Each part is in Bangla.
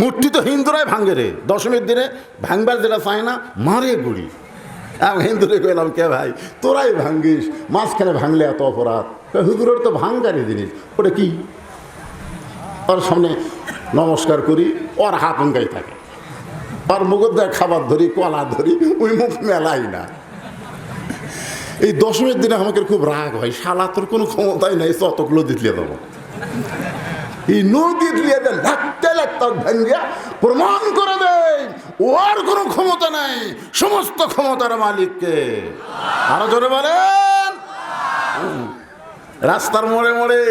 মূর্তি তো হিন্দুরাই ভাঙে রে। দশমীর দিনে ভাঙবার যেটা চায় না, মারে গুড়ি। আমি হিন্দুরে কইলাম কে ভাই, তোরাই ভাঙ্গিস, মাঝখানে ভাঙলে এত অপরাধ? হুজুরের তো ভাঙ্গারি জিনিস, ওটা কি? ওর সামনে নমস্কার করি, ওর হাত অঙ্গাই থাকে। আর দেয় খাবার ধরি, কলা ধরি, ওই মুখ মেলাই না। এই দশমীর দিনে আমাকে খুব রাগ হয়, শালা, তোর কোনো ক্ষমতাই নাই অতগুলো দিতলে দেবো। এই নদী দিয়ে দেয় লাগতে লাগতে প্রমাণ করে দেয় ওর কোনো ক্ষমতা নাই, সমস্ত ক্ষমতার মালিককে। আরও জোরে বলেন। রাস্তার মোড়ে মোড়ে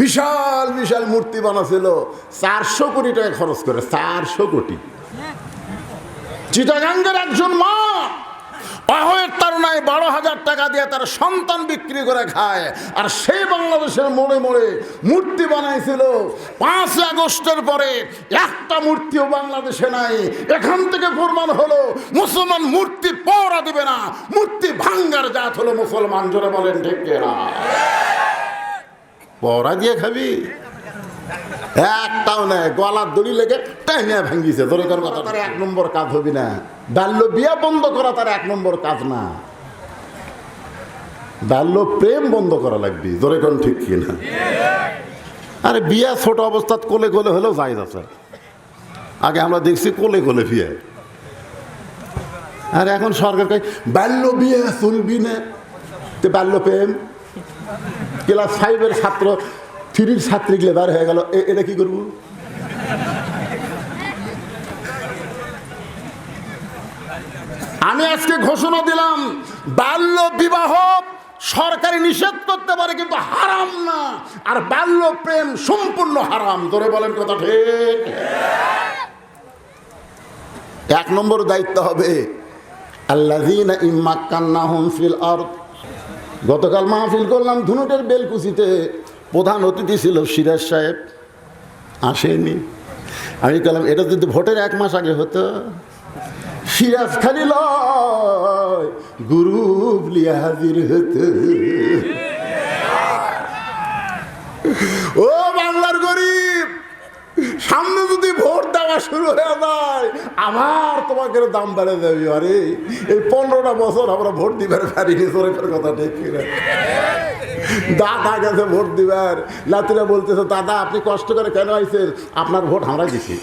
বিশাল বিশাল মূর্তি বানাছিল। চারশো কোটি টাকা খরচ করে, চারশো কোটি। চিটাগাঙ্গের একজন মা অহয়ের তারুণায় বারো হাজার টাকা দিয়ে তার সন্তান বিক্রি করে খায়। আর সেই বাংলাদেশের মোড়ে মোড়ে মূর্তি বানাইছিল। পাঁচ আগস্টের পরে একটা মূর্তিও বাংলাদেশে নাই। এখান থেকে প্রমাণ হলো, মুসলমান মূর্তি পড়া দিবে না। মূর্তি ভাঙ্গার জাত হলো মুসলমান, জোরে বলেন ঠিক না পড়া দিয়ে খাবি? একটাও নেই গলার দড়ি লেগে টাইনে ভাঙ্গিছে ধরে কর কথা, তার এক নম্বর কাজ হবি না। বাল্য বিয়া বন্ধ করা তার এক নম্বর কাজ না। বাল্য প্রেম বন্ধ করা লাগবে ধরে কোন ঠিক কি না আরে বিয়া ছোট অবস্থাত কোলে কোলে হলেও যাই আছে। আগে আমরা দেখছি কোলে কোলে বিয়ে। আর এখন সরকার বাল্য বিয়ে চলবি না। তো বাল্য প্রেম। ক্লাস ফাইভের ছাত্র থ্রির ছাত্রী গেলে বার হয়ে গেল। এটা কি করব? আমি আজকে ঘোষণা দিলাম, বাল্য বিবাহ সরকারি নিষেধ করতে পারে কিন্তু হারাম না। আর বাল্য প্রেম সম্পূর্ণ হারাম। ধরে বলেন কথা ঠিক? এক নম্বর দায়িত্ব হবে আরদ। গতকাল মাহফিল করলাম ধুনুটের বেলকুচিতে। প্রধান অতিথি ছিল সিরাজ সাহেব। আসেনি। আমি বললাম, এটা যদি ভোটের এক মাস আগে হতো, সিরাজ খালি লিয়া হাজির হতো। ও বাংলার গরিব, সামনে যদি ভোট দেওয়া শুরু হয়ে যায় আমার তোমাকে দাম বেড়ে যাবে। আরে, এই পনেরোটা বছর আমরা ভোট দিবার পারিনি সরকার কথা ঠিক দাদা গেছে ভোট দিবার। লাতিরা বলতেছে, দাদা, আপনি কষ্ট করে কেন আইছেন? আপনার ভোট আমরা দিছি।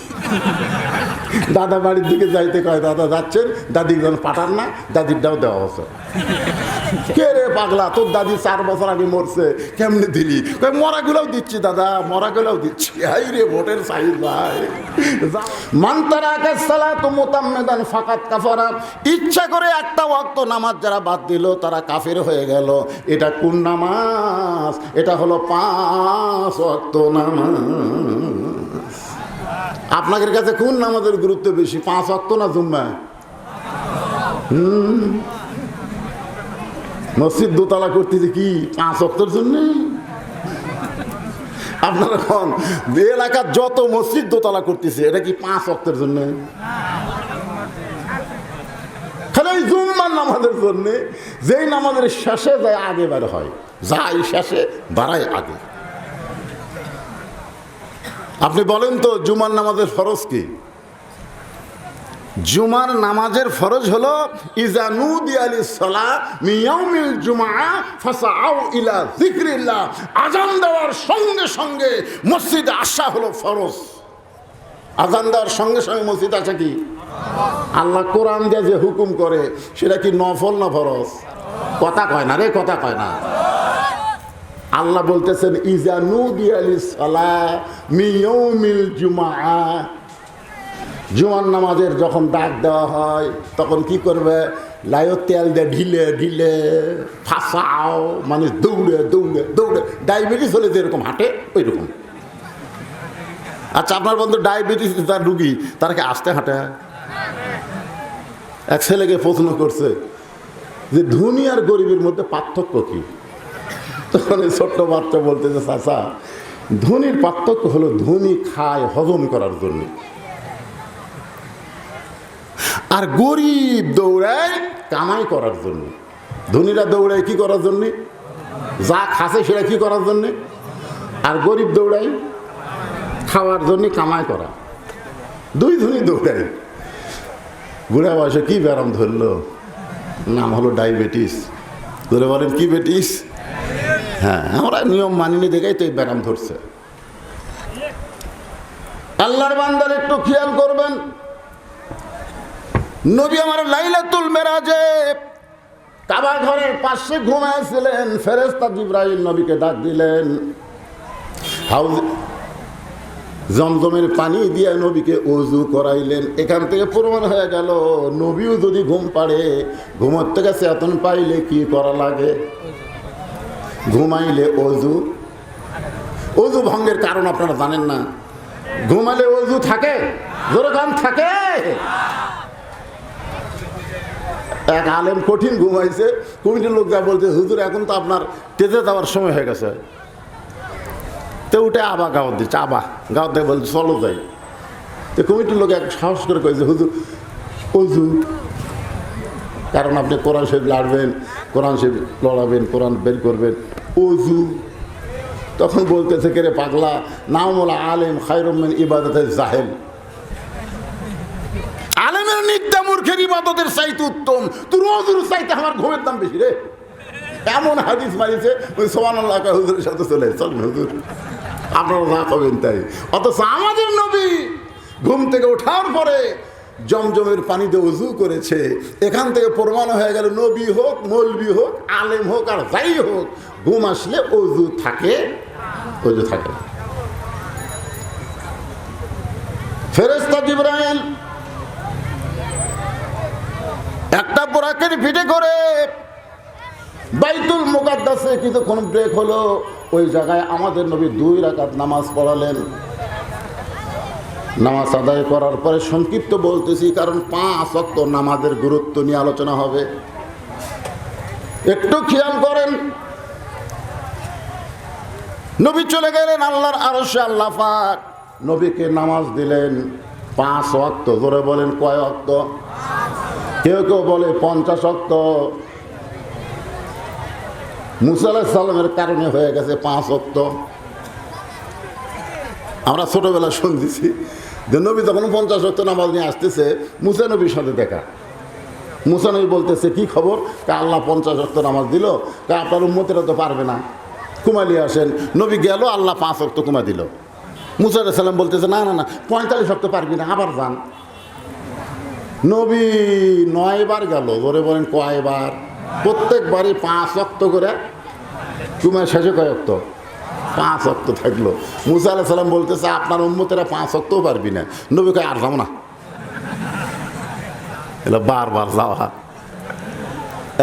দাদা বাড়ির দিকে যাইতে কয়, দাদা যাচ্ছেন, দাদির পাঠান না, দাদিরটাও দেওয়া হচ্ছে। কে রে পাগলা? তোর দাদি চার বছর আগে মরছে। কেমনে দিলি? মরাগুলোও দিচ্ছি, দাদা, মরাগুলোও দিচ্ছি। হাই রে, ভোটের সাইজ ভাই। মান্তারা কাসালা তো মোতাম্মেদান ফাকাত কাফারা। ইচ্ছা করে একটা ওয়াক্ত নামাজ যারা বাদ দিল, তারা কাফের হয়ে গেল। এটা কোন নামাজ? এটা হলো পাঁচ ওয়াক্ত নামাজ। আপনাদের কাছে কোন নামাজের গুরুত্ব বেশি, পাঁচ অক্ত না জুম্মা হুম। মসজিদ দোতলা করতেছে কি? পাঁচ অক্তর জন্য? আপনারা এখন এলাকার যত মসজিদ দোতলা করতেছে, এটা কি পাঁচ অক্তের জন্য? ওই নামাজের জন্য। যেই নামাজের শেষে আগে হয়। শেষে আগে। আপনি বলেন তো জুমার নামাজের ফরজ কি? জুমার নামাজের ফরজ হলো জুমা ফাসাউ ইলা আজান দেওয়ার সঙ্গে সঙ্গে মসজিদে আসা হলো ফরজ। আজান দেওয়ার সঙ্গে সঙ্গে মসজিদ আসা কি? আল্লাহ কোরআন দিয়ে যে হুকুম করে, সেটা কি নফল না ফরজ? কথা কয় না রে, কথা কয় না। আল্লাহ বলতেছেন ইজানুদি আলী সালা মিয়ৌমিল জুমা জুমার নামাজের যখন ডাক দেওয়া হয়, তখন কি করবে? লাইও তেল দিয়ে ঢিলে ঢিলে, ফাঁসাও মানে দৌড়ে দৌড়ে দৌড়ে, ডায়াবেটিস হলে যেরকম হাঁটে ওই রকম আচ্ছা আপনার বন্ধু ডায়াবেটিস, তার রুগী, তার কি আসতে হাঁটে? এক ছেলেকে প্রশ্ন করছে যে, ধনী আর গরিবের মধ্যে পার্থক্য কী? তখন এই ছোট্ট বাচ্চা বলতেছে, চাচা, ধনির পার্থক্য হলো ধনী খায় হজম করার জন্য। আর গরিব দৌড়ায় কামাই করার জন্য। ধনীরা দৌড়ায় কি করার জন্য? যা খাসে সেটা কি করার জন্য? আর গরিব দৌড়ায় খাওয়ার জন্য কামাই করা। দুই ধনী দৌড়াই বুড়া বয়সে কি ব্যারাম ধরলো? নাম হলো ডায়াবেটিস। ধরে বলেন, কি বেটিস? হ্যাঁ আমরা নিয়ম মানিনি দেখেই তো এই ব্যারাম ধরছে। আল্লাহর বান্দার একটু খেয়াল করবেন। নবী আমার লাইলাতুল মেরাজে কাবা ঘরের পাশে ঘুমাইছিলেন ফেরেস্তা জিব্রাহিম নবীকে ডাক দিলেন। হাউজ জমজমের পানি দিয়ে নবীকে অজু করাইলেন। এখান থেকে প্রমাণ হয়ে গেল, নবীও যদি ঘুম পাড়ে, ঘুমোর থেকে চেতন পাইলে কি করা লাগে? ঘুমাইলে অজু? অজু ভঙ্গের কারণ আপনারা জানেন না। ঘুমালে অজু থাকে? জোরগান থাকে? এক আলেম কঠিন ঘুমাইছে, কমিটির লোক যা বলছে, হুজুর, এখন তো আপনার টেজে যাওয়ার সময় হয়ে গেছে। তো উঠে আবা গাঁত দিচ্ছে, আবা গাঁত দিয়ে বলছে, চলো যাই। তো কমিটির লোক এক সাহস করে কয়েছে হুজুর, অজু। কারণ আপনি কোরআন শরীফ লাড়বেন, কোরআন শরীফ লড়াবেন, কোরআন বের করবেন। অজু। তখন বলতেছে, কে রে পাগলা? নামলা আলেম খাইরমেন ইবাদতের জাহেল। আলেমের নিত্যা মূর্খের ইবাদতের চাইতে উত্তম। তুই চাইতে আমার ঘুমের দাম বেশি রে। এমন হাদিস মারিছে, ওই সোমান আল্লাহ হুজুরের সাথে চলে চলেন হুজুর। আপনারা না পাবেন তাই। অথচ আমাদের নবী ঘুম থেকে ওঠার পরে জমজমের পানিতে উজু করেছে। এখান থেকে প্রমাণ হয়ে গেল, নবী হোক, মৌলবি হোক, আলেম হোক, আর যাই হোক, ঘুম আসলে অজু থাকে অজু থাকে ফেরেস্তা জিব্রাইল একটা বোরাকের পিঠে করে। বাইতুল মুকাদ্দাসে ব্রেক হলো। ওই জায়গায় আমাদের নবী দুই রাকাত নামাজ পড়ালেন। নামাজ আদায় করার পরে সংক্ষিপ্ত বলতেছি, কারণ পাঁচ অক্ত নামাজের গুরুত্ব নিয়ে আলোচনা হবে। একটু খেয়াল করেন। নবী চলে গেলেন আল্লাহর আরশে আল্লাহ নবীকে নামাজ দিলেন। পাঁচ অক্ত ধরে বলেন কয় অক্ত? কেউ কেউ বলে পঞ্চাশ অক্ত। মুসাল্লাহ সাল্লামের কারণে হয়ে গেছে পাঁচ অক্ত। আমরা ছোটবেলা শুনতেছি যে নবী যখন পঞ্চাশ অক্ত নামাজ নিয়ে আসতেছে, মুসা নবীর সাথে দেখা। মুসা নবী বলতেছে, কি খবর? তা আল্লাহ পঞ্চাশ অক্ত নামাজ দিল। তা আপনার উন্মতিরা তো পারবে না। কুমালি আসেন, নবী গেল, আল্লাহ পাঁচ অক্ত কুমা দিল। মুসা সাল্লাম বলতেছে, না না না, পঁয়তাল্লিশ অক্ত পারবি না, আবার যান। নবী নয়বার গেল ধরে বলেন কয়বার? প্রত্যেকবারই পাঁচ অক্ত করে তোমার শেষে কয় অক্ত পাঁচ অক্ত থাকল। মুসা আলাহ সাল্লাম বলতেছে, আপনার উন্মতেরা পাঁচ অক্তও পারবি না। নবী কয়, আর যাও না। এটা বারবার যাওয়া।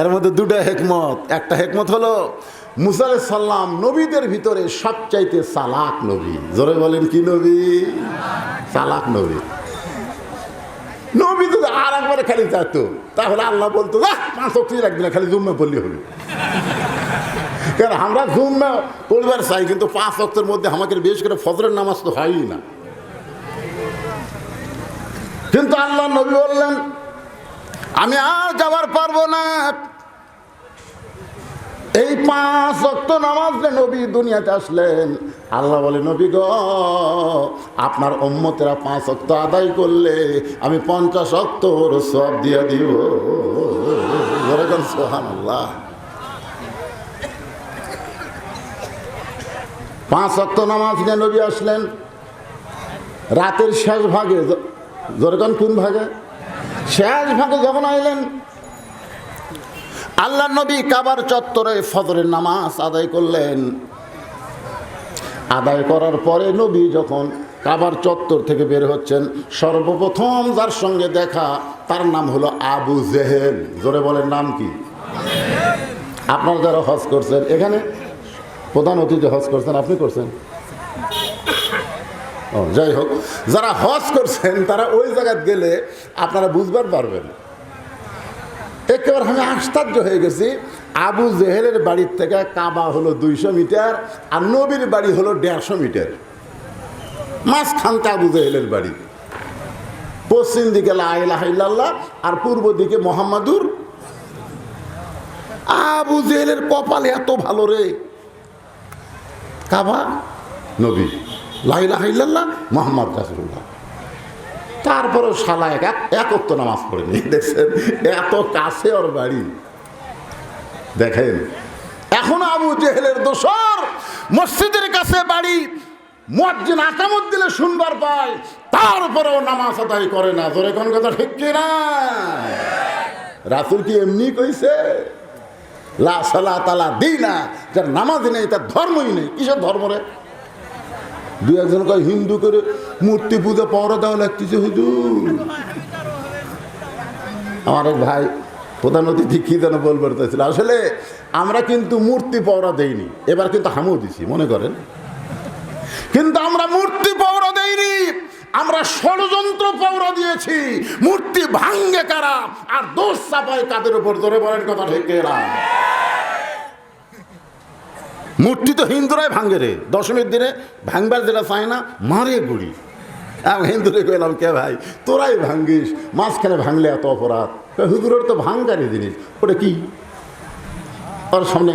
এর মধ্যে দুটা হেকমত। একটা হেকমত হলো মুসা আলাহ সাল্লাম নবীদের ভিতরে সবচাইতে সালাক নবী। জোরে বলেন কি নবী? সালাক নবী। নবী যদি আর একবারে খালি চাইতো তাহলে আল্লাহ বলতো না পাঁচ অক্টই রাখবি না, খালি জুম্মা পড়লে হবে। কারণ আমরা জুম্মা পরিবার চাই, কিন্তু পাঁচ অক্টের মধ্যে আমাকে বেশ করে ফজরের নামাজ তো হয়ই না। কিন্তু আল্লাহ নবী বললেন, আমি আর যাবার পারব না। এই পাঁচ অক্ত নামাজ নবী দুনিয়াতে আসলেন। আল্লাহ বলে, নবী গ, আপনার অম্মতেরা পাঁচ অক্ত আদায় করলে আমি পঞ্চাশ অক্তর সব দিয়ে দিব। সোহান আল্লাহ পাঁচ অক্ত নামাজ নিয়ে নবী আসলেন। রাতের শেষ ভাগে জোরগান কোন ভাগে? শেষ ভাগে যখন আইলেন আল্লাহ নবী কাবার চত্বরে ফজরের নামাজ আদায় করলেন। আদায় করার পরে নবী যখন কাবার চত্বর থেকে বের হচ্ছেন, সর্বপ্রথম যার সঙ্গে দেখা, তার নাম হলো আবু জেহেল। জোরে বলেন নাম কি? আপনারা যারা হজ করছেন, এখানে প্রধান অতিথি হজ করছেন, আপনি করছেন? ও, যাই হোক, যারা হজ করছেন, তারা ওই জায়গায় গেলে আপনারা বুঝবার পারবেন। একেবারে আমি আশ্চর্য হয়ে গেছি। আবু জেহেলের বাড়ির থেকে কাবা হলো দুইশো মিটার আর নবীর বাড়ি হলো দেড়শো মিটার। মাঝখানটা আবু জেহেলের বাড়ি। পশ্চিম দিকে লাইল্লাহ আর পূর্ব দিকে মোহাম্মদুর। আবু জেহেলের কপাল এত ভালো রে। কাবা, নবী লাইলাহ মোহাম্মদ রাসুল্লাহ তারপরেও শালা এক এক তো নামাজ পড়েনি। দেখছেন, এত কাছে ওর বাড়ি। দেখেন, এখন আবু জেহেলের দোসর মসজিদের কাছে বাড়ি মসজিদ আকামত দিলে শুনবার পায় তারপরেও নামাজ আদায় করে না। তোর কোন কথা ঠিক কি না? রাসুল কি এমনি কইছে? লা সালা তালা দিই না যার নামাজই নেই, তার ধর্মই নেই। কিসের ধর্ম রে? দু একজন কয়, হিন্দু করে মূর্তি পুজো পড়া দেওয়া লাগতেছে, হুজুর। আমার এক ভাই প্রধান অতিথি কি যেন বলবার চাইছিল, আসলে আমরা কিন্তু মূর্তি পাওয়া দেইনি, এবার কিন্তু হামও দিছি, মনে করেন? কিন্তু আমরা মূর্তি পাওয়া দেইনি, আমরা ষড়যন্ত্র পাওয়া দিয়েছি, মূর্তি ভাঙ্গে কারা, আর দোষ চাপায় কাদের উপর ধরে বলেন কথা ঠিক এরা মূর্তি তো হিন্দুরাই ভাঙ্গে রে। দশমীর দিনে ভাঙবার যেটা চায় না, মারে গুড়ি। আমি হিন্দুরে কইলাম কে ভাই? তোরাই ভাঙ্গিস। মাঝখানে ভাঙলে এত অপরাধ। হুজুরের তো ভাঙ্গারি জিনিস। ওটা কি? ওর সামনে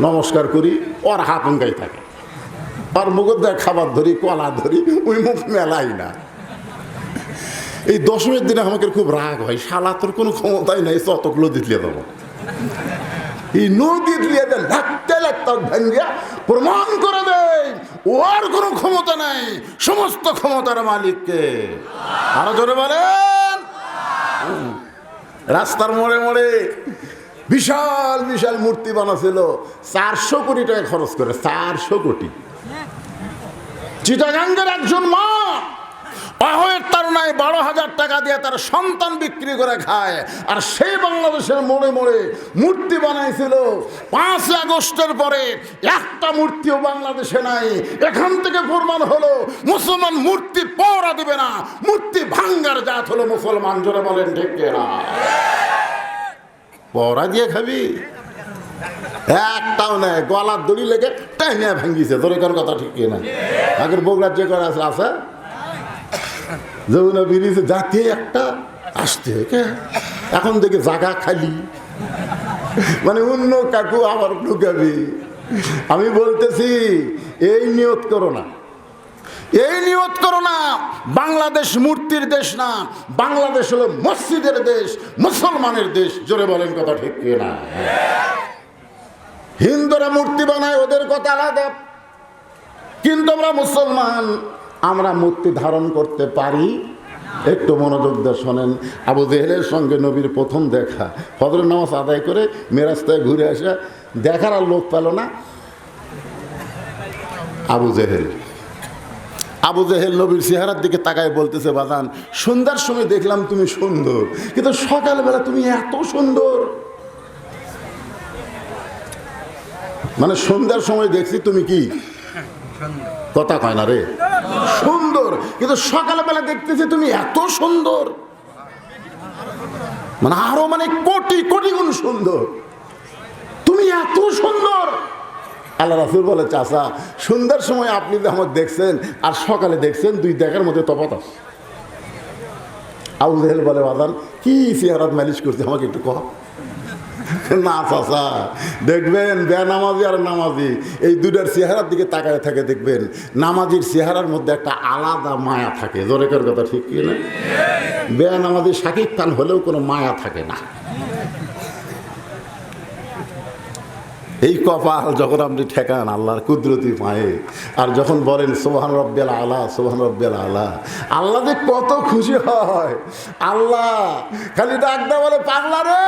নমস্কার করি, ওর হাত উঙ্গাই থাকে। আর মুগদার খাবার ধরি, কলা ধরি, ওই মুখ মেলাই না। এই দশমীর দিনে আমাকে খুব রাগ হয়। শালা, তোর কোনো ক্ষমতাই নাই ততগুলো দিতলিয়ে দেবো। এই নদী দিয়ে দেয় লাগতে লাগতে ভেঙ্গে প্রমাণ করে দেয় ওর কোনো ক্ষমতা নাই সমস্ত ক্ষমতার মালিককে। আরও জোরে বলেন। রাস্তার মোড়ে মোড়ে বিশাল বিশাল মূর্তি বানাছিল। চারশো কোটি টাকা খরচ করে চারশো কোটি। চিটাগাঙ্গের একজন মা অহয়ের তারুণায় বারো হাজার টাকা দিয়ে তার সন্তান বিক্রি করে খায়। আর সেই বাংলাদেশের মোড়ে মোড়ে মূর্তি বানাইছিল। পাঁচ আগস্টের পরে একটা মূর্তিও বাংলাদেশে নাই। এখান থেকে প্রমাণ হলো, মুসলমান মূর্তি পড়া দিবে না, মূর্তি ভাঙ্গার জাত হলো মুসলমান, জোরে বলেন ঠিক না পড়া দিয়ে খাবি। একটাও নেই, গলার দড়ি লেগে টাইনিয়া ভাঙ্গিছে তোর এখান কথা ঠিক না আগের বগুড়ার যে করে আছে আছে? যমুনা বেরিয়েছে যাতে একটা আসতে এখন দেখে জায়গা খালি। মানে অন্য কাকু আবার ঢুকাবি। আমি বলতেছি, এই নিয়ত করো না। এই নিয়ত করো না, বাংলাদেশ মূর্তির দেশ না। বাংলাদেশ হলো মসজিদের দেশ, মুসলমানের দেশ। জোরে বলেন কথা ঠিক না হিন্দুরা মূর্তি বানায়, ওদের কথা আলাদা। কিন্তু আমরা মুসলমান। আমরা মূর্তি ধারণ করতে পারি? একটু মনোযোগ দিয়ে শোনেন। আবু জেহেলের সঙ্গে নবীর প্রথম দেখা। ফজরের নামাজ আদায় করে মেরাস্তায় ঘুরে আসা দেখার আর লোক পেল না। আবু জেহেল। আবু জেহেল নবীর চেহারার দিকে তাকায় বলতেছে বাদান সন্ধ্যার সময় দেখলাম তুমি সুন্দর। কিন্তু সকালবেলা তুমি এত সুন্দর। মানে সন্ধ্যার সময় দেখছি তুমি কি? কথা কয় না রে। সুন্দর। কিন্তু সকালবেলা দেখতেছি তুমি এত সুন্দর। মানে আরও মানে কোটি কোটি গুণ সুন্দর। তুমি এত সুন্দর। আল্লাহ রাসুল বলে চাষা সুন্দর সময় আপনি যে আমাকে দেখছেন আর সকালে দেখছেন, দুই দেখার মধ্যে তফাত আছে। আবু জেহেল বলে বাদান কি চেহারাত মালিশ করছে আমাকে একটু কহ। না, চাচা। দেখবেন, বেনামাজি আর নামাজি, এই দুটার চেহারার দিকে তাকায় থাকে, দেখবেন। নামাজির চেহারার মধ্যে একটা আলাদা মায়া থাকে। জোরেকের কথা ঠিক কি না বেনামাজি শাকিব খান হলেও কোনো মায়া থাকে না। এই কপাল যখন আপনি ঠেকান আল্লাহর কুদরতি পায়ে, আর যখন বলেন সোহান রব্বেল আলা সোহান রব্বেল আলা আল্লাহ যে কত খুশি হয়। আল্লাহ খালি ডাকদা বলে, পাগলা রে,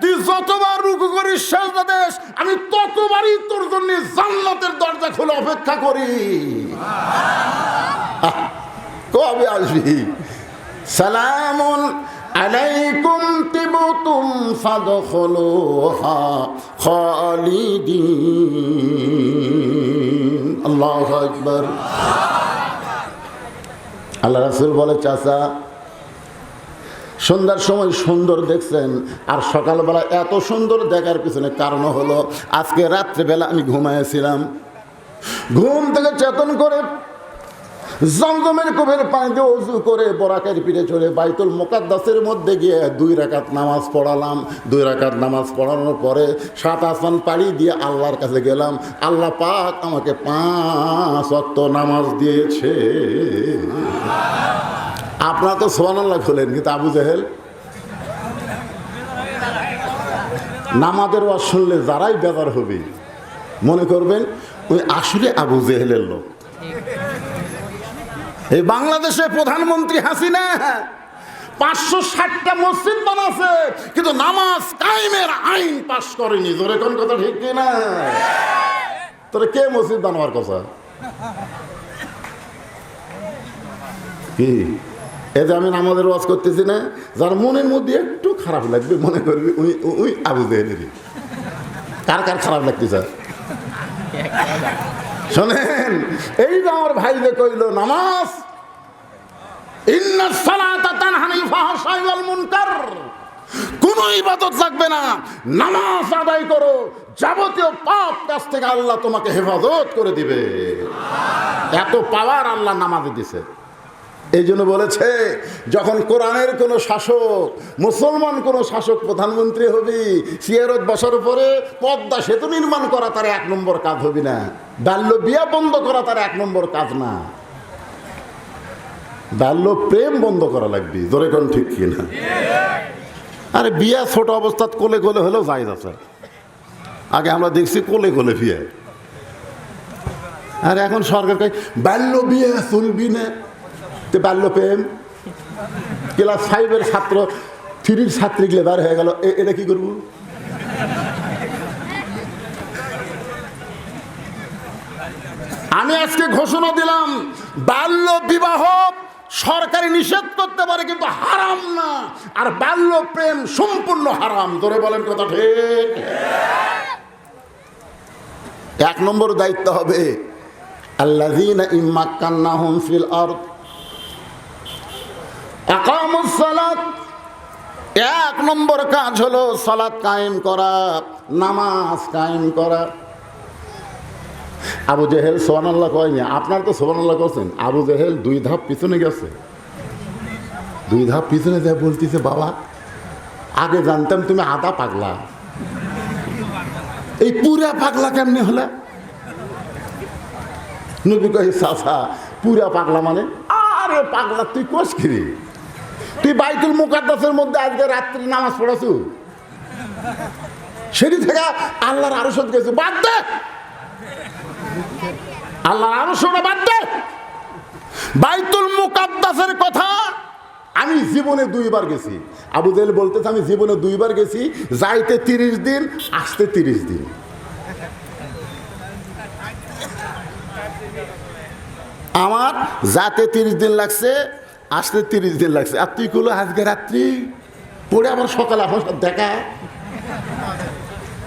তুই যতবার রুকু করিস দেশ, আমি ততবারই তোর জন্য জান্নাতের দরজা খুলে অপেক্ষা করি। কবে আসবি? সালামুন আলাইকুম আল্লাহ রাসূল বলে, চাচা, সন্ধ্যার সময় সুন্দর দেখছেন আর সকালবেলা এত সুন্দর দেখার পিছনে কারণ হলো, আজকে রাত্রেবেলা আমি ঘুমাইছিলাম। ঘুম থেকে চেতন করে জমজমের কোভের পানিতে অজু করে বরাকের পিঠে চড়ে বাইতুল মোকাদ্দাসের মধ্যে গিয়ে দুই রাকাত নামাজ পড়ালাম। দুই রাকাত নামাজ পড়ানোর পরে সাত আসমান পাড়ি দিয়ে আল্লাহর কাছে গেলাম। আল্লাহ পাক আমাকে পাঁচ অক্ত নামাজ দিয়েছে। আপনারা তো সোহানাল্লাহ খোলেন, কিন্তু আবু জাহেল? নামাজের ওয়াজ শুনলে যারাই বেজার হবে, মনে করবেন, ওই আসলে আবু জেহেলের লোক। এই বাংলাদেশে প্রধানমন্ত্রী হাসিনা, পাঁচশো ষাটটা মসজিদ বানাছে, কিন্তু নামাজ কায়েমের আইন পাশ করেনি। তোর কোন কথা ঠিক কি না তোরে কে মসজিদ বানাবার কথা? কি? এই যে আমি নামাজের ওয়াজ করতেছি না, যার মনের মধ্যে একটু খারাপ লাগবে, মনে করবি উনি উই আবু জেহেলেরই। কার কার খারাপ লাগতেছে? শোনেন এই যে আমার ভাই যে কইল নামাজ কোন ইবাদত না। নামাজ করো। যাবতীয় পাপ থেকে তোমাকে হেফাজত করে দিবে। এত পাওয়ার আল্লাহ নামাজে দিছে। এই জন্য বলেছে, যখন কোরআনের কোনো শাসক, মুসলমান কোনো শাসক প্রধানমন্ত্রী হবি, সিয়ারত বসার পরে পদ্মা সেতু নির্মাণ করা তার এক নম্বর কাজ হবি না। বাল্য বিয়া বন্ধ করা তার এক নম্বর কাজ না। বাল্য প্রেম বন্ধ করা লাগবে, ধরে কোন ঠিক কি না? আরে বিয়া ছোট অবস্থাত কোলে কোলে হলেও যাই যাচ্ছে আগে আমরা দেখছি কোলে কোলে বিয়ে। আর এখন সরকার বাল্য বিয়ে চলবি না। তো বাল্য প্রেম ক্লাস ফাইভের ছাত্র, থ্রির ছাত্রী গেলে বার হয়ে গেল। এটা কি করব? আমি আজকে ঘোষণা দিলাম, বাল্য বিবাহ সরকারি নিষেধ করতে পারে কিন্তু হারাম না। আর বাল্য প্রেম সম্পূর্ণ হারাম। ধরে বলেন কথা ঠিক? এক নম্বর দায়িত্ব হবে ফিল আরদ আকামুস সালাত এক নম্বর কাজ হলো সালাত কায়েম করা, নামাজ কায়েম করা। আবু জেহেল সোহানাল্লাহ কয়নি? আপনার তো সোহানাল্লাহ করছেন। আবু জেহেল দুই ধাপ পিছনে গেছে। দুই ধাপ পিছনে যা বলতেছে, বাবা, আগে জানতাম তুমি আদা পাগলা। এই পুরা পাগলা কেমনে হলে? নবী কহে সাসা পুরা পাগলা মানে? আরে পাগলা, তুই কোষ তুই বাইতুল মুকাদ্দাসের মধ্যে আজকে রাত্রি নামাজ পড়াছু? সেটি থেকে আল্লাহর আরও সদ গেছে বাদ দে। আল্লাহর আরও শোনা বাদ দে। বাইতুল মুকাদ্দাসের কথা আমি জীবনে দুইবার গেছি। আবু জেল বলতেছে, আমি জীবনে দুইবার গেছি, যাইতে তিরিশ দিন, আসতে তিরিশ দিন। আমার যাতে তিরিশ দিন লাগছে আসতে তিরিশ দিন লাগছে। আর তুই কুলো আজকে রাত্রি। পড়ে আমার সকালে আমার দেখা।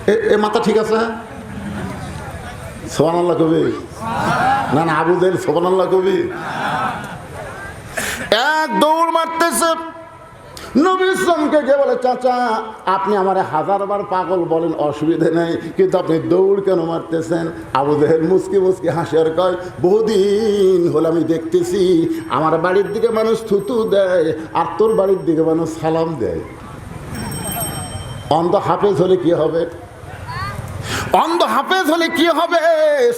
এ- এ মাথা ঠিক আছে? সোহান আল্লাহ কবি? না না, আবু দেল সোহান আল্লাহ কবি এক দৌড় মারতেছে নবী ইসলামকে গিয়ে বলে, চাচা, আপনি আমার হাজারবার পাগল বলেন, অসুবিধে নেই, কিন্তু আপনি দৌড় কেন মারতেছেন? আবু দেহের মুসকি মুসকি হাসিয়ার কয়, বহুদিন হলে আমি দেখতেছি, আমার বাড়ির দিকে মানুষ থুতু দেয়, আর তোর বাড়ির দিকে মানুষ সালাম দেয়। অন্ধ হাফেজ হলে কি হবে? অন্ধ হাফেজ হলে কি হবে?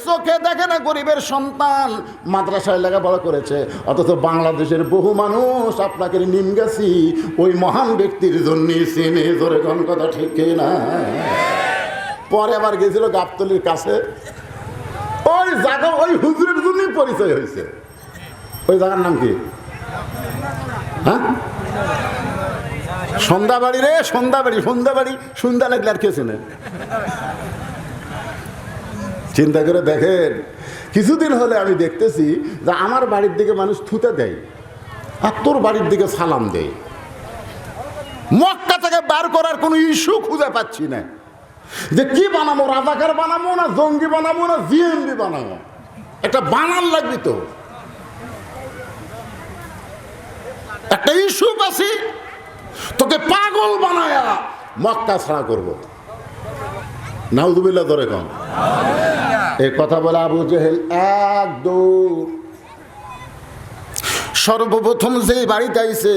চোখে দেখে না গরিবের সন্তান? মাদ্রাসায় লেখাপড়া করেছে। অথচ বাংলাদেশের বহু মানুষ আপনাকে নিম গেছি, ওই মহান ব্যক্তির জন্য চিনে ধরে কোন কথা ঠিক না? পরে আবার গেছিল গাবতলির কাছে। ওই জায়গা ওই হুজুরের জন্যই পরিচয় হয়েছে। ওই জায়গার নাম কি? হ্যাঁ? সন্ধ্যাবাড়ি রে, সন্ধ্যাবাড়ি সন্ধ্যাবাড়ি। সন্ধ্যা লাগলে আর কে চেনে? চিন্তা করে দেখেন। কিছুদিন হলে আমি দেখতেছি যে আমার বাড়ির দিকে মানুষ থুতে দেয়, আর তোর বাড়ির দিকে সালাম দেয়। মক্কা থেকে বার করার কোনো ইস্যু খুঁজে পাচ্ছি না। যে কি বানাবো, রাজাকার বানাবো না জঙ্গি বানাবো না জিএমবি বানাবো? একটা বানান লাগবে তো। একটা ইস্যু পাচ্ছি, তোকে পাগল বানায়া মক্কা ছাড়া করব। নাউজুবিল্লাহ ধরে কম এই কথা বলে আবু জেহেল এক দৌড় সর্বপ্রথম যে বাড়িতে আইছে,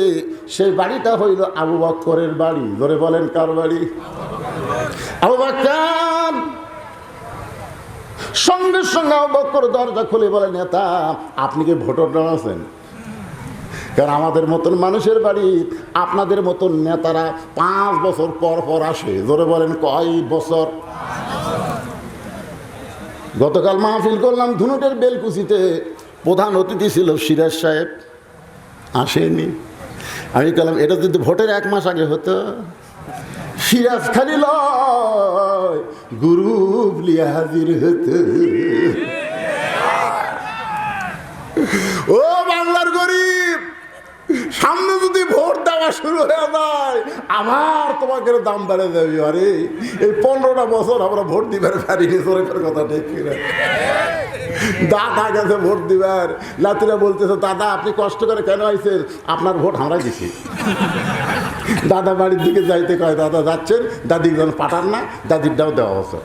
সেই বাড়িটা হইল আবু বক্করের বাড়ি। ধরে বলেন কার বাড়ি? আবু বক্কর! সঙ্গে সঙ্গে আবু বক্কর দরজা খুলে বলে নেতা, আপনি কি ভোটার আছেন? কারণ আমাদের মতন মানুষের বাড়ি, আপনাদের মতন নেতারা পাঁচ বছর পর পর আসে। ধরে বলেন, কয় বছর? গতকাল মাহফিল করলাম, ধুনুটের বেলকুচিতে প্রধান অতিথি ছিল সিরাজ সাহেব। আসেনি। আমি কলাম এটা যদি ভোটের এক মাস আগে হতো, সিরাজ খালি লিয়া হাজির হতো। ও সামনে যদি ভোট দেওয়া শুরু হয়ে যায় আমার তোমাকে দাম বেড়ে দেবে আরে। এই পনেরোটা বছর আমরা ভোট দিবার পারিনি সরকার কথা ঠিক দাদা গেছে ভোট দিবার লাতিরা বলতেছে, দাদা, আপনি কষ্ট করে কেন আইছেন? আপনার ভোট আমরা দিছি। দাদা বাড়ির দিকে যাইতে কয়, দাদা যাচ্ছেন, দাদির যেন পাঠান না, দাদিরটাও দেওয়া বছর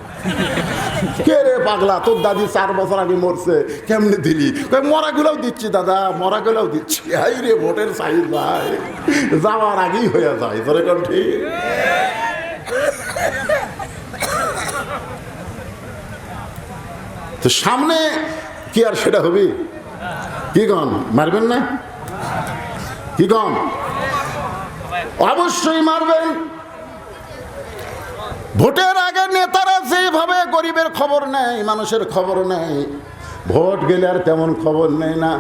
কে রে পাগলা, তোর দাদি চার বছর আগে মরছে, কেমনে দিলি? মরাগুলোও দিচ্ছি, দাদা, মরাগুলোও দিচ্ছি। হাই রে ভোটের সাইজ ভাই, যাওয়ার আগেই হয়ে যায় ঠিক? তো সামনে কি আর সেটা হবে? কি কন? মারবেন না? কি কন? অবশ্যই মারবেন। ভোটের আগে নেতারা যেভাবে গরিবের খবর নেয়, মানুষের খবর নেয়, ভোট গেলে আর তেমন খবর নেয় না।